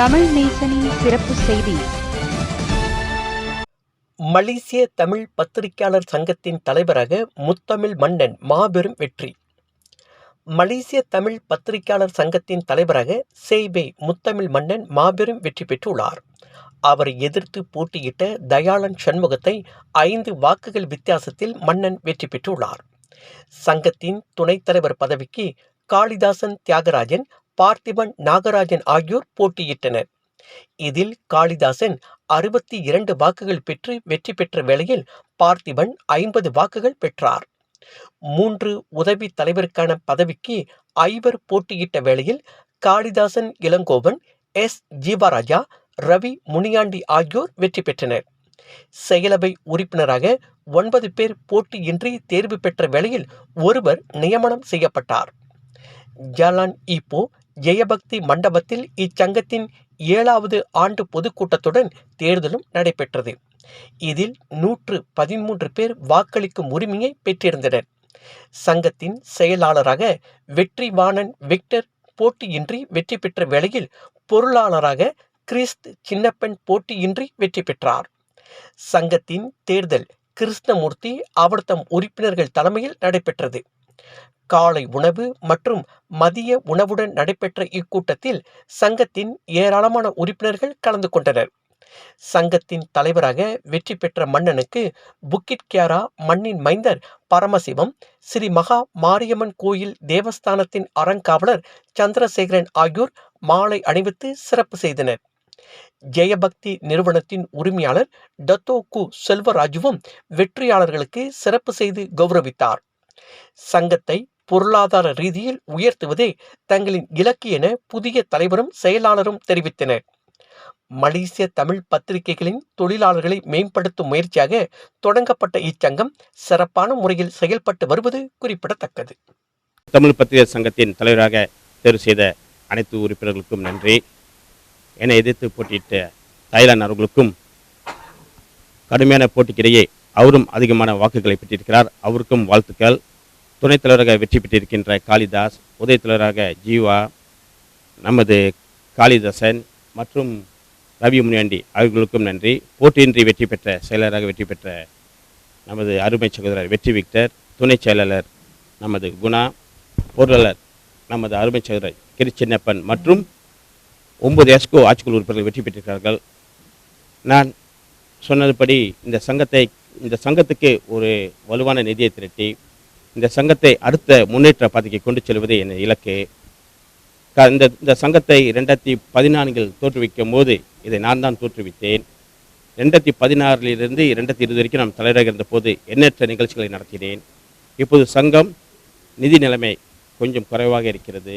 தமிழ் நேசனின் சிறப்பு செய்தி. மலேசிய தமிழ் பத்திரிகையாளர் சங்கத்தின் தலைவராக முத்தமிழ் மன்னன் மாபெரும் வெற்றி. மலேசிய தமிழ் பத்திரிகையாளர் சங்கத்தின் தலைவராக சேய்பே முத்தமிழ் மன்னன் மாபெரும் வெற்றி பெற்றுள்ளார். அவரை எதிர்த்து போட்டியிட்ட தயாளன் சண்முகத்தை ஐந்து வாக்குகள் வித்தியாசத்தில் மன்னன் வெற்றி பெற்றுள்ளார். சங்கத்தின் துணைத் தலைவர் பதவிக்கு காளிதாசன் தியாகராஜன் பார்த்திபன் நாகராஜன் ஆகியோர் போட்டியிட்டனர். இதில் காளிதாசன் அறுபத்தி இரண்டு வாக்குகள் பெற்று வெற்றி பெற்ற வேளையில் பார்த்திபன் ஐம்பது வாக்குகள் பெற்றார். மூன்று உதவி தலைவருக்கான பதவிக்கு ஐவர் போட்டியிட்ட வேளையில் காளிதாசன் இளங்கோவன் எஸ். ஜீவராஜா ரவி முனியாண்டி ஆகியோர் வெற்றி பெற்றனர். செயலவை உறுப்பினராக ஒன்பது பேர் போட்டியின்றி தேர்வு பெற்ற வேளையில் ஒருவர் நியமனம் செய்யப்பட்டார். ஜலான் இப்போ ஜெயபக்தி மண்டபத்தில் இச்சங்கத்தின் ஏழாவது ஆண்டு பொதுக்கூட்டத்துடன் தேர்தலும் நடைபெற்றது. இதில் நூற்று பதிமூன்று பேர் வாக்களிக்கும் உரிமையை பெற்றிருந்தனர். சங்கத்தின் செயலாளராக வெற்றிவாணன் விக்டர் போட்டியின்றி வெற்றி பெற்ற வேளையில் பொருளாளராக கிறிஸ்த் சின்னப்பன் போட்டியின்றி வெற்றி பெற்றார். சங்கத்தின் தேர்தல் கிருஷ்ணமூர்த்தி அவர் தம் உறுப்பினர்கள் தலைமையில் நடைபெற்றது. காலை உணவு மற்றும் மதிய உணவுடன் நடைபெற்ற இக்கூட்டத்தில் சங்கத்தின் ஏராளமான உறுப்பினர்கள் கலந்து கொண்டனர். சங்கத்தின் தலைவராக வெற்றி பெற்ற மன்னனுக்கு புக்கிட் கியாரா மண்ணின் மைந்தர் பரமசிவம் ஸ்ரீ மகா மாரியம்மன் கோயில் தேவஸ்தானத்தின் அறங்காவலர் சந்திரசேகரன் ஆகியோர் மாலை அணிவித்து சிறப்பு செய்தனர். ஜெயபக்தி நிறுவனத்தின் உரிமையாளர் டத்தோ கு செல்வராஜுவும் வெற்றியாளர்களுக்கு சிறப்பு செய்து கௌரவித்தார். சங்கத்தை பொருளாதார ரீதியில் உயர்த்துவதே தங்களின் இலக்கு என புதிய தலைவரும் செயலாளரும் தெரிவித்தனர். மலேசிய தமிழ் பத்திரிகைகளின் தொழிலாளர்களை மேம்படுத்தும் முயற்சியாக தொடங்கப்பட்ட இச்சங்கம் சிறப்பான முறையில் செயல்பட்டு வருவது குறிப்பிடத்தக்கது. தமிழ் பத்திரிகை சங்கத்தின் தலைவராக தேர்வு செய்த அனைத்து உறுப்பினர்களுக்கும் நன்றி. என்னை எதிர்த்து போட்டியிட்ட தாய்லாந்து அவர்களுக்கும் கடுமையான போட்டிக்கிடையே அவரும் அதிகமான வாக்குகளை பெற்றிருக்கிறார். அவருக்கும் வாழ்த்துக்கள். துணைத் தலைவராக வெற்றி பெற்றிருக்கின்ற காளிதாஸ் உதவி தலைவராக ஜீவா நமது காளிதாசன் மற்றும் ரவி முனியாண்டி அவர்களுக்கும் நன்றி. போட்டியின்றி வெற்றி பெற்ற செயலராக வெற்றி பெற்ற நமது அருமை சகோதரர் வெற்றி விக்டர் துணை செயலாளர் நமது குணா பொருளாளர் நமது அருமை சகோதரர் கிருச்சின்னப்பன் மற்றும் ஒன்பது எஸ்கோ ஆட்சிக்குழு உறுப்பினர்கள் வெற்றி பெற்றிருக்கிறார்கள். நான் சொன்னதுபடி இந்த சங்கத்தை இந்த சங்கத்துக்கு ஒரு வலுவான நிதியை திரட்டி இந்த சங்கத்தை அடுத்த முன்னேற்ற பாதைக்கு கொண்டு செல்வதே என் இலக்கு. இந்த இந்த சங்கத்தை ரெண்டாயிரத்தி பதினான்கில் தோற்றுவிக்கும் போது இதை நான் தான் தோற்றுவித்தேன். ரெண்டாயிரத்தி பதினாறிலிருந்து ரெண்டாயிரத்தி இருபது வரைக்கும் நான் தலைவராக இருந்தபோது எண்ணற்ற நிகழ்ச்சிகளை நடத்தினேன். இப்போது சங்கம் நிதி நிலைமை கொஞ்சம் குறைவாக இருக்கிறது.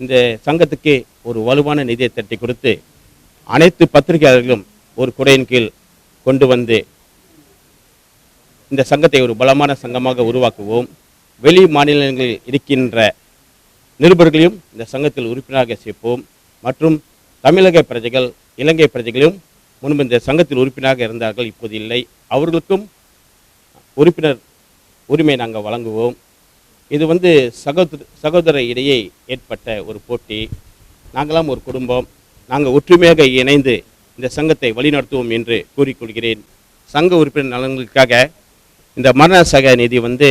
இந்த சங்கத்துக்கு ஒரு வலுவான நிதியை தட்டி கொடுத்து அனைத்து பத்திரிகையாளர்களும் ஒரு குறையின் கீழ் கொண்டு வந்து இந்த சங்கத்தை ஒரு பலமான சங்கமாக உருவாக்குவோம். வெளி மாநிலங்களில் இருக்கின்ற நிருபர்களையும் இந்த சங்கத்தில் உறுப்பினராக சேர்ப்போம். மற்றும் தமிழக பிரஜைகள் இலங்கை பிரஜைகளும் முன்பு இந்த சங்கத்தில் உறுப்பினராக இருந்தார்கள் இப்போது இல்லை. அவர்களுக்கும் உறுப்பினர் உரிமை நாங்கள் வழங்குவோம். இது வந்து சகோதர சகோதர இடையே ஏற்பட்ட ஒரு போட்டி. நாங்களாம் ஒரு குடும்பம். நாங்கள் ஒற்றுமையாக இணைந்து இந்த சங்கத்தை வழிநடத்துவோம் என்று கூறிக்கொள்கிறேன். சங்க உறுப்பினர் நலன்களுக்காக இந்த மரண சக நிதி வந்து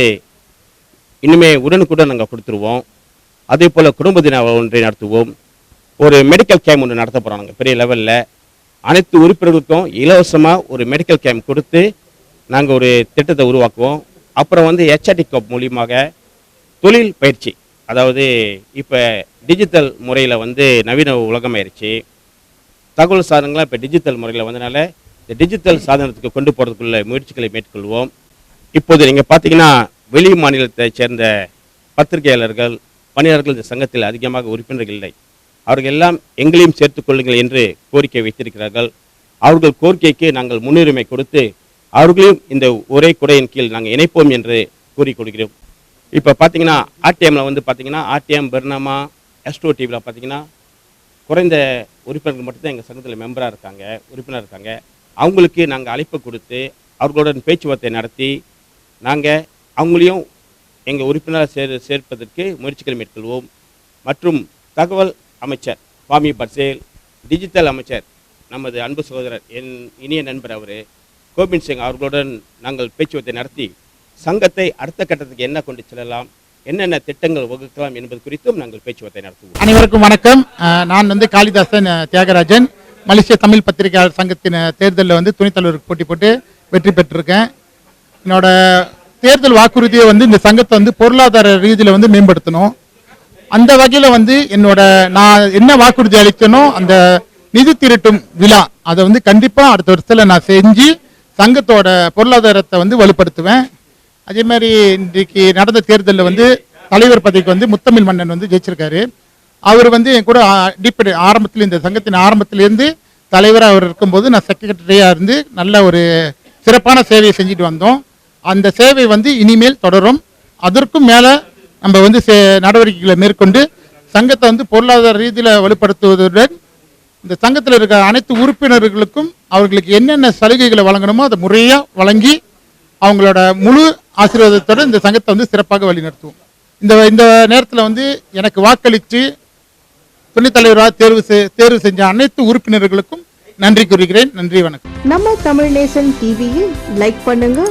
இனிமே உடனுக்குடன் நாங்கள் கொடுத்துருவோம். அதே போல் குடும்ப தின ஒன்றை நடத்துவோம். ஒரு மெடிக்கல் கேம்ப் ஒன்று நடத்த போகிறோம் நாங்கள் பெரிய லெவலில் அனைத்து உறுப்பினர்களுக்கும் இலவசமாக ஒரு மெடிக்கல் கேம்ப் கொடுத்து நாங்கள் ஒரு திட்டத்தை உருவாக்குவோம். அப்புறம் வந்து ஹெச்ஆர்டி கப் மூலியமாக தொழில் பயிற்சி அதாவது இப்போ டிஜிட்டல் முறையில் வந்து நவீன உலகமாயிருச்சு. தகவல் சாதனங்கள்லாம் இப்போ டிஜிட்டல் முறையில் வந்தனால இந்த டிஜிட்டல் சாதனத்துக்கு கொண்டு போகிறதுக்குள்ள முயற்சிகளை மேற்கொள்வோம். இப்போது நீங்கள் பார்த்தீங்கன்னா வெளி மாநிலத்தைச் சேர்ந்த பத்திரிகையாளர்கள் பணியாளர்கள் இந்த சங்கத்தில் அதிகமாக உறுப்பினர்கள் இல்லை. அவர்கள் எல்லாம் எங்களையும் சேர்த்துக் கொள்ளுங்கள் என்று கோரிக்கை வைத்திருக்கிறார்கள். அவர்கள் கோரிக்கைக்கு நாங்கள் முன்னுரிமை கொடுத்து அவர்களையும் இந்த ஒரே குடையின் கீழ் நாங்கள் இணைப்போம் என்று கூறிக்கொள்கிறோம் இப்போ பார்த்தீங்கன்னா ஆர்டிஎம்மில் வந்து பார்த்தீங்கன்னா ஆர்டிஎம் பெர்னாமா எஸ்டோ டிவியில் பார்த்தீங்கன்னா குறைந்த உறுப்பினர்கள் மட்டும்தான் எங்கள் சங்கத்தில் மெம்பராக இருக்காங்க உறுப்பினர் இருக்காங்க. அவங்களுக்கு நாங்கள் அழைப்பு கொடுத்து அவர்களுடன் பேச்சுவார்த்தை நடத்தி நாங்கள் அவங்களையும் எங்கள் உறுப்பினராக சேர் சேர்ப்பதற்கு முயற்சிகள் மேற்கொள்வோம். மற்றும் தகவல் அமைச்சர் பாமி பட்சேல் டிஜிட்டல் அமைச்சர் நமது அன்பு சகோதரர் என் இனிய நண்பர் அவர் கோபிந்த் சிங் அவர்களுடன் நாங்கள் பேச்சுவார்த்தை நடத்தி சங்கத்தை அடுத்த கட்டத்துக்கு என்ன கொண்டு செல்லலாம் என்னென்ன திட்டங்கள் வகுக்கலாம் என்பது குறித்தும் நாங்கள் பேச்சுவார்த்தை நடத்துவோம். அனைவருக்கும் வணக்கம். நான் வந்து காளிதாசன் தியாகராஜன். மலேசிய தமிழ் பத்திரிகையாளர் சங்கத்தின் தேர்தலில் வந்து துணைத் தலைவருக்கு போட்டி போட்டு வெற்றி பெற்றிருக்கேன். என்னோட தேர்தல் வாக்குறுதியை வந்து இந்த சங்கத்தை வந்து பொருளாதார ரீதியில் வந்து மேம்படுத்தணும். அந்த வகையில் வந்து என்னோட நான் என்ன வாக்குறுதி அளிக்கணும் அந்த நிதி திரட்டும் விழா அதை வந்து கண்டிப்பாக அடுத்த வருஷத்தில் நான் செஞ்சு சங்கத்தோட பொருளாதாரத்தை வந்து வலுப்படுத்துவேன். அதே மாதிரி இன்றைக்கு நடந்த தேர்தலில் வந்து தலைவர் பதவிக்கு வந்து முத்தமிழ் மன்னன் வந்து ஜெயிச்சிருக்காரு. அவர் வந்து என் கூட அடிப்படை ஆரம்பத்தில் இந்த சங்கத்தின் ஆரம்பத்திலேருந்து தலைவராக அவர் இருக்கும்போது நான் செக்ரட்டரியாக இருந்து நல்ல ஒரு சிறப்பான சேவையை செஞ்சுட்டு வந்தோம். அந்த சேவை வந்து இனிமேல் தொடரும். அதற்கும் மேலே நம்ம வந்து சே- நடவடிக்கைகளை மேற்கொண்டு சங்கத்தை வந்து பொருளாதார ரீதியில் வலுப்படுத்துவதுடன் இந்த சங்கத்தில் இருக்கிற அனைத்து உறுப்பினர்களுக்கும் அவர்களுக்கு என்னென்ன சலுகைகளை வழங்கணுமோ அதை முறையாக வழங்கி அவங்களோட முழு ஆசீர்வாதத்தோட இந்த சங்கத்தை வந்து சிறப்பாக வழிநடத்துவோம். இந்த இந்த நேரத்தில் வந்து எனக்கு வாக்களித்து துணைத் தலைவராக தேர்வு செ- தேர்வு செஞ்ச அனைத்து உறுப்பினர்களுக்கும் நன்றி கூறுகிறேன். நன்றி வணக்கம். நம்ம தமிழ் நேசன் டிவியில் லைக் பண்ணுங்க.